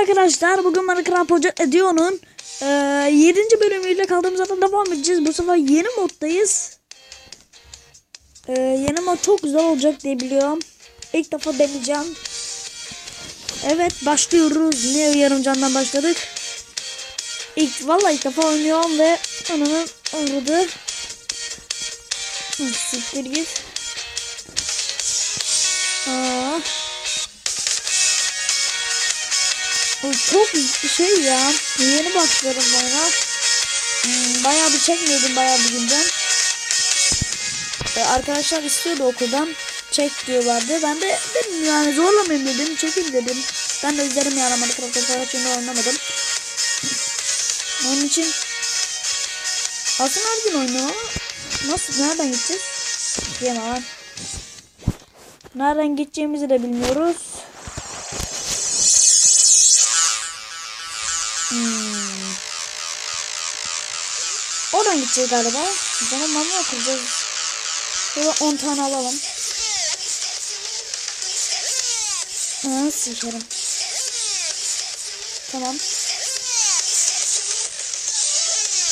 arkadaşlar. Bugün Minecraft Hoca Edio'nun e, 7. bölümüyle kaldığımız yerden devam edeceğiz. Bu sefer yeni moddayız. E, yeni mod çok güzel olacak diye biliyorum. İlk defa deneyeceğim. Evet başlıyoruz. Niye yarım candan başladık? İlk vallahi ilk defa oynuyorum ve ananın uğradı. Hı, Siktir git. Çok şey ya. Yeni başlıyorum bana. Hmm, bayağı bir çekmiyordum bayağı bir günden. Ee, arkadaşlar istiyordu okuldan. Çek diyorlardı. Ben de dedim yani zorlamayayım dedim. Çekin dedim. Ben de yani Minecraft'ta falan şimdi oynamadım. Onun için aslında her gün oynuyor nasıl nereden gideceğiz? Diyemem. Nereden gideceğimizi de bilmiyoruz. Hmm. Oradan gideceğiz galiba. Bana mama okuyacağız. Şöyle 10 tane alalım. Aa, sikerim. Tamam.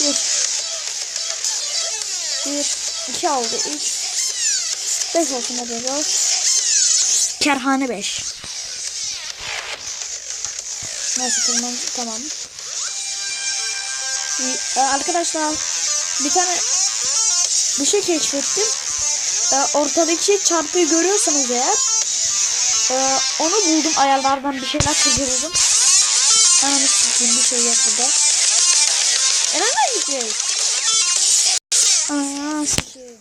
Bir. Bir. iki aldı. Üç. Beş olsun hadi. Beş. Kerhane beş. Nasıl kılmam? Tamam. Ee, arkadaşlar bir tane bir şey keşfettim. Ee, ortadaki çarpıyı görüyorsanız eğer e, onu buldum ayarlardan bir şeyler kızdırdım. Ananı sikeyim bir şey yok burada. E nereden gideceğiz? Aa sikeyim.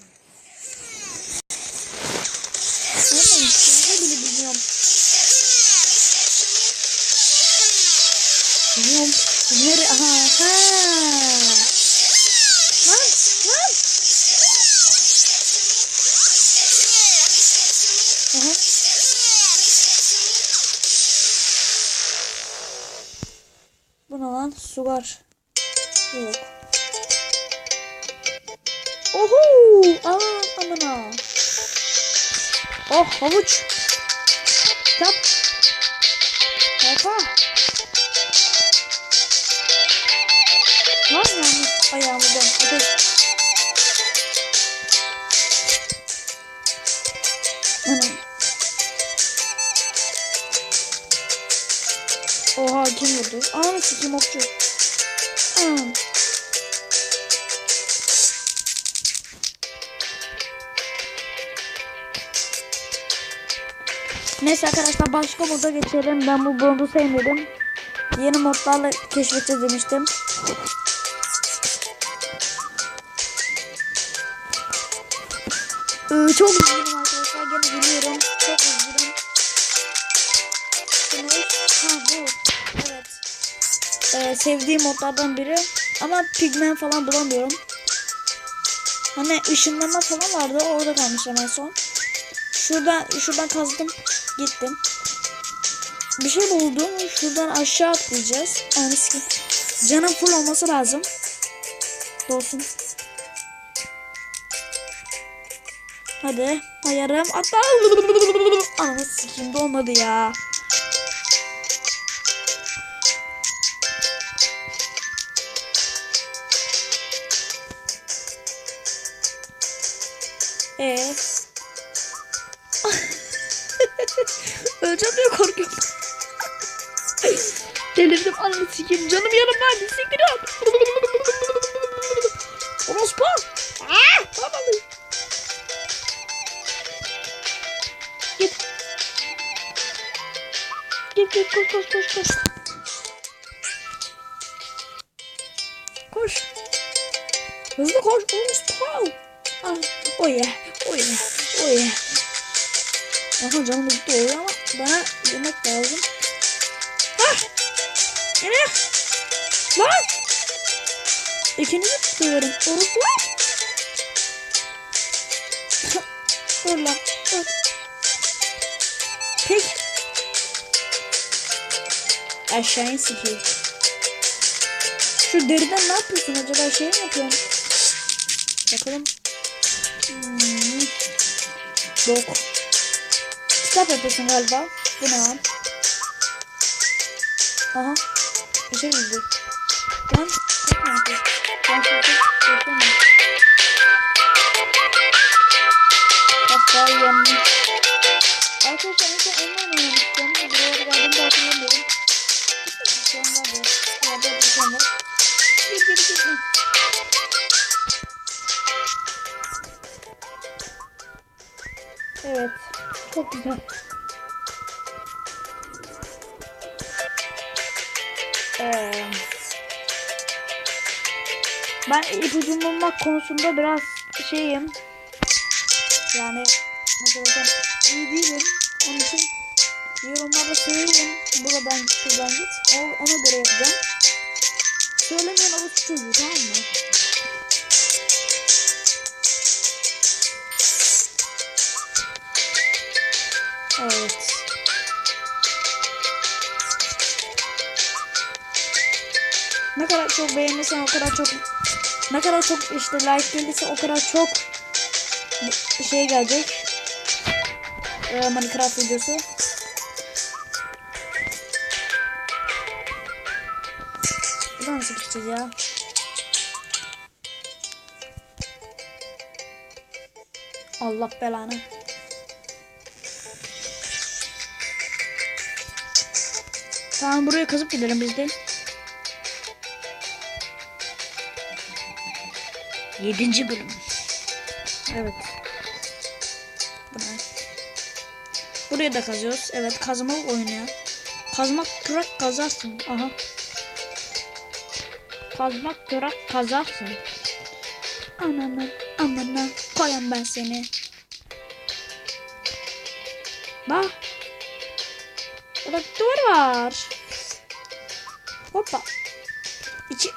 Nereden gideceğimizi bile bilmiyorum. Bilmiyorum. Nere? Aha. Ne lan? Sugar. Yok. Oho! Aa, aman ha. Oh havuç. Kitap. Sayfa. Var mı yalnız ayağımızdan? Ateş. Anam. Oha kim vurdu? Aa sikim okçu. Anam. Neyse arkadaşlar başka moda geçelim. Ben bu modu sevmedim. Yeni modlarla keşfedeceğiz demiştim. Ee, çok üzgünüm arkadaşlar. Gene biliyorum. Sevdiğim modlardan biri. Ama pigmen falan bulamıyorum. Hani ışınlama falan vardı. Orada kalmışım en son. Şuradan, şuradan kazdım. Gittim. Bir şey buldum. Şuradan aşağı atlayacağız. Yani canım full olması lazım. Dolsun. Hadi. Ayarım. Atla. Ananı sikeyim dolmadı ya. Delirdim ananı sikeyim. Canım yanımdaydı. Siktir at. Orospu. Aaa. Tamam. Git. Git git koş koş koş koş. Koş. Hızlı koş. Orospu. Ah. Oh yeah. Oh yeah. Oh yeah. Aha canım gitti oluyor ama bana yemek lazım. Hah! Yine! Lan! İkinizi tutuyorum. Orası var. dur lan. Dur. Pek. Aşağıya sikeyim. Şu deriden ne yapıyorsun acaba? Şey mi yapıyorsun? Bakalım. Hmm. Dok. Kitap yapıyorsun galiba. Bu ne lan? Aha. Lan çok mu yapıyor? Ben çok bekleme. Hatta yanmış. Arkadaşlar mesela online oynamıştım. Buraya geldiğimde hatırlamıyorum. Şu an var ya. Yerde bir tane var. Gir gir gir. gir. Evet. Çok güzel. Ee, ben ipucu bulmak konusunda biraz şeyim. Yani nasıl desem iyi değilim. Onun için yorumlarda söyleyeyim. Buradan şuradan git. O, ona göre yapacağım. Söylemeyen avuç çocuğu tamam mı? Evet. Ne kadar çok beğenirsen o kadar çok ne kadar çok işte like gelirse o kadar çok şey gelecek. Ee, Minecraft videosu. Buradan nasıl gideceğiz ya? Allah belanı. Tamam buraya kazıp gidelim biz de. Yedinci bölüm. Evet. Bu ne? Buraya da kazıyoruz. Evet kazma oynuyor. Kazmak kırak kazarsın. Aha. Kazmak kırak kazarsın. Ananı ananı koyam ben seni. Bak. Burada duvar var. Hoppa. İki.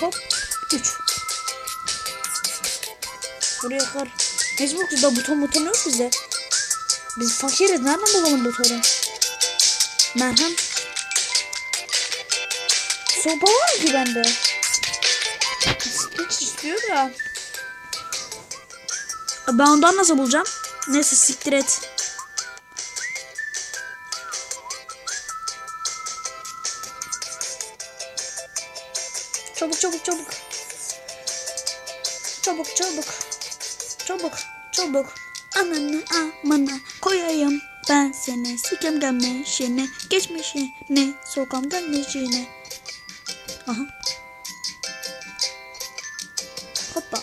Hop. Üç. Buraya kır. Neyse bu da buton buton yok bizde. Biz fakiriz. Nereden bulalım butonu? Merhem. Sopa var ki bende. Hiç istiyor da. Ben ondan nasıl bulacağım? Neyse siktir et. Çabuk çabuk çabuk. Çabuk çabuk. Çabuk çabuk. Ananı amana koyayım ben seni sikem gelmişine geçmişine sokam gelmişine. Aha. Hoppa.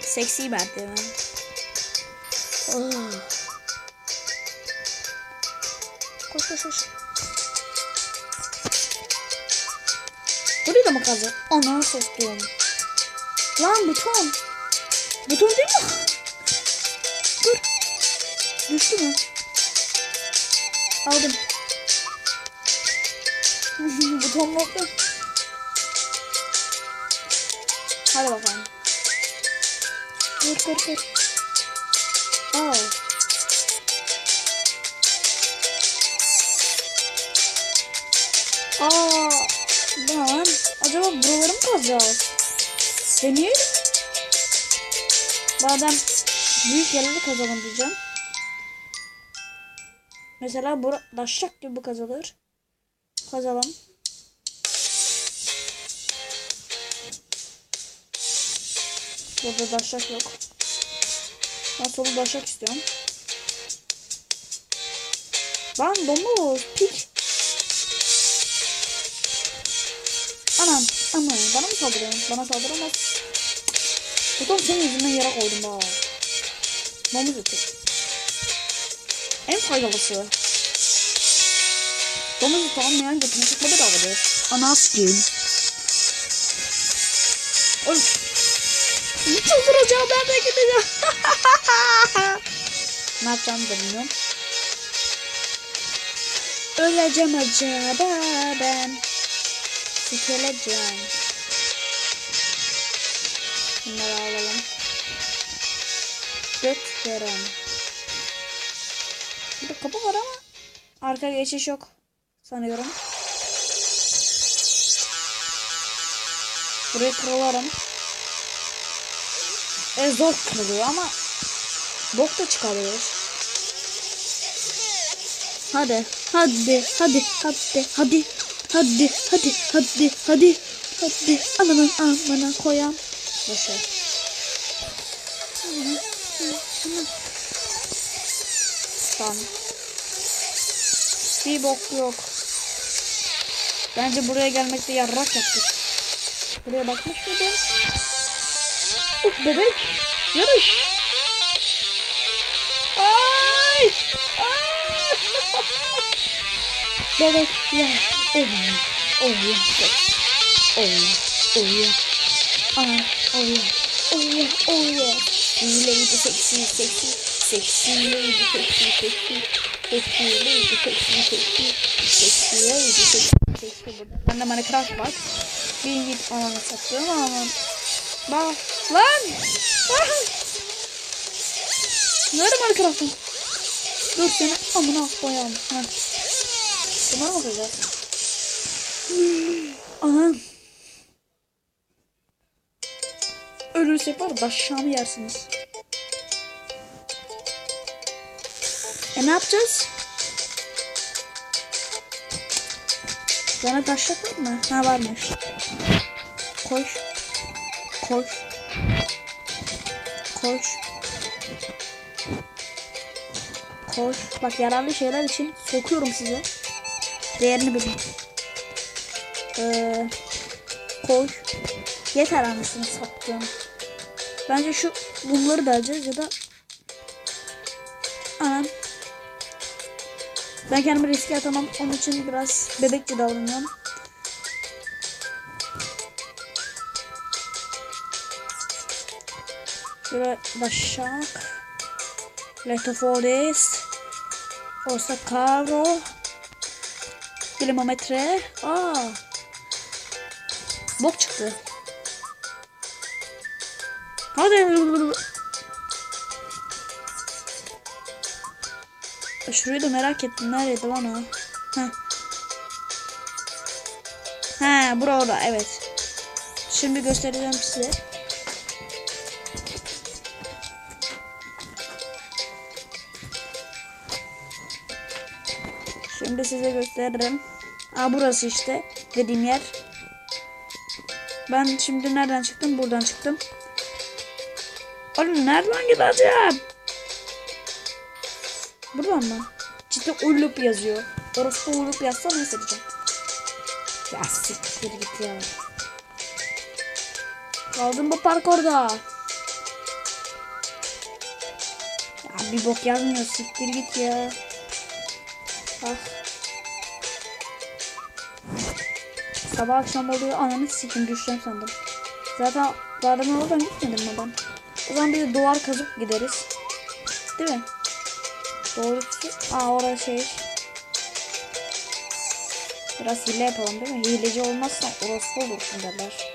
Seksi merdiven. Oh. Koş koş koş. Burayı da mı kazı? Ana soktum. Lan buton. Buton değil mi? Dur. Düştü mü? Aldım. buton oldu. Hadi bakalım. Kır kır kır. Aa. Aa. Lan. Acaba buraları mı kazacağız? Deneyelim. Bazen büyük yerleri kazalım diyeceğim. Mesela bura daşak gibi kazılır. Kazalım. Burada daşak yok. Ben solu daşak istiyorum. Lan domuz pik. Aman bana mı saldırıyorsun? Bana saldıramaz. Tutam senin yüzünden yere koydum bak. Domuz eti. En faydalısı. Domuz eti almayan götünü çıkma bedavadır. Ana sikeyim. Oğlum. Çıldıracağım ben de gideceğim. ne yapacağımı da bilmiyorum. Öleceğim acaba ben. Sikeleceğim. Bunları alalım. Götürün. Burada kapı var ama arka geçiş yok sanıyorum. Burayı kırılarım. E zor kırılıyor ama bok da çıkarıyor. Hadi. Hadi. Hadi. Hadi. Hadi. Hadi. Hadi. Hadi. Hadi. Hadi. Ananın amına koyam. Boşver. Tamam. Bir bok yok. Bence buraya gelmekte yarrak yaptık. Buraya bakmış mıydın? Uf bebek. Yarış. Ay! Ay! bebekler oyun oynasın. Oyun oyun. Aa oyun oyun oyun. Lady seksi seksi seksi lady seksi seksi seksi lady seksi seksi seksi lady seksi seksi burada. Bende Minecraft var. Bir git ananı satıyorum ama bak lan lan Nerede Minecraft'ın? Dur seni amına koyalım. Ha. Bunları mı koyacağız? Aha. Ölürsek var başşamı yersiniz. E ne yapacağız? Bana taşak var mı? Ha varmış. Koş. Koş. Koş. Koş. Bak yararlı şeyler için sokuyorum size. Değerini bilin. Ee, koş. Yeter anasını sattım. Bence şu bunları da alacağız ya da Anam. Ben kendimi riske atamam. Onun için biraz bebekçe davranıyorum. Şöyle başak. Leto Forest. Kilometre. Aa. Bok çıktı. Hadi. Şurayı da merak ettim. Nerede lan o? Heh. He bura orada evet. Şimdi göstereceğim size. Şimdi size gösteririm. Aa burası işte dediğim yer. Ben şimdi nereden çıktım? Buradan çıktım. Oğlum nereden gideceğim? Buradan mı? Cidden uyulup yazıyor. Orası uyulup yazsa ne hissedeceğim? Ya siktir git ya. Kaldım bu parkurda. Ya bir bok yazmıyor siktir git ya. Ah. Sabah akşam oluyor ananı sikim düşeceğim sandım. Zaten demin oradan gitmedim mi? O zaman bir de duvar kazıp gideriz. Değil mi? Doğrusu aa orası şey. Biraz hile yapalım değil mi? Hileci olmazsa orası olursun derler.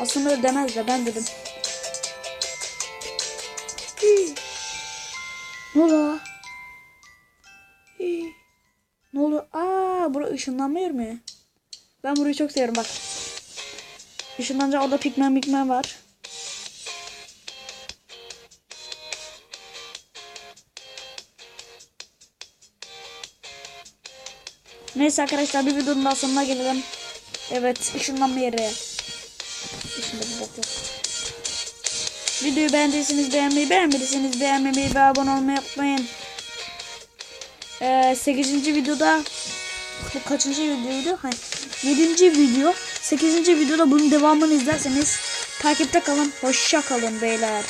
Aslında öyle demez de ben dedim. Ne oluyor? Ne oluyor? Aa, bura ışınlanmıyor mu? Ben burayı çok seviyorum bak. Işınlanınca orada pigmen pigmen var. Neyse arkadaşlar bir videonun daha sonuna gelelim. Evet ışınlanma yeri. İçinde bir bok yok. Videoyu beğendiyseniz beğenmeyi, beğenmediyseniz beğenmeyi ve abone olmayı unutmayın. Ee, 8. videoda bu kaçıncı videoydu? Hayır. 7. video. 8. videoda bunun devamını izlerseniz takipte kalın. Hoşça kalın beyler.